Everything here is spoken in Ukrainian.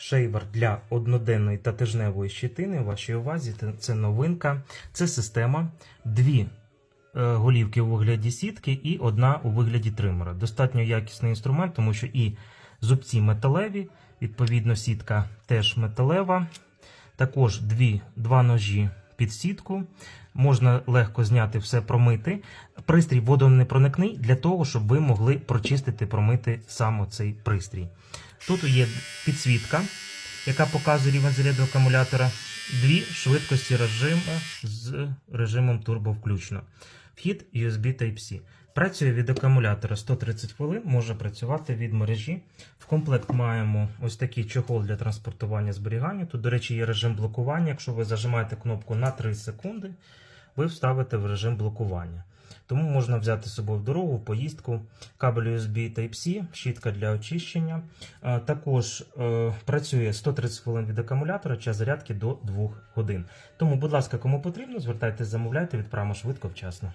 Шейвер для одноденної та тижневої щитини. У вашій увазі Це- це новинка. Це система. Дві е, голівки у вигляді сітки і одна у вигляді тримера. Достатньо якісний інструмент, тому що і зубці металеві, відповідно, сітка теж металева. Також дві, два ножі під сітку. Можна легко зняти все, промити. Пристрій водонепроникний для того, щоб ви могли прочистити, промити сам цей пристрій. Тут є підсвітка, яка показує рівень заряду акумулятора. Дві швидкості режиму з режимом турбо включно. Вхід USB Type-C. Працює від акумулятора 130 хвилин, може працювати від мережі. В комплект маємо ось такий чохол для транспортування зберігання. Тут, до речі, є режим блокування. Якщо ви зажимаєте кнопку на 3 секунди, ви вставите в режим блокування. Тому можна взяти з собою в дорогу, в поїздку, кабель USB Type-C, щітка для очищення. Е, Також е, працює 130 хвилин від акумулятора, час зарядки до 2 годин. Тому, будь ласка, кому потрібно, звертайтесь, замовляйте, відправимо швидко, вчасно.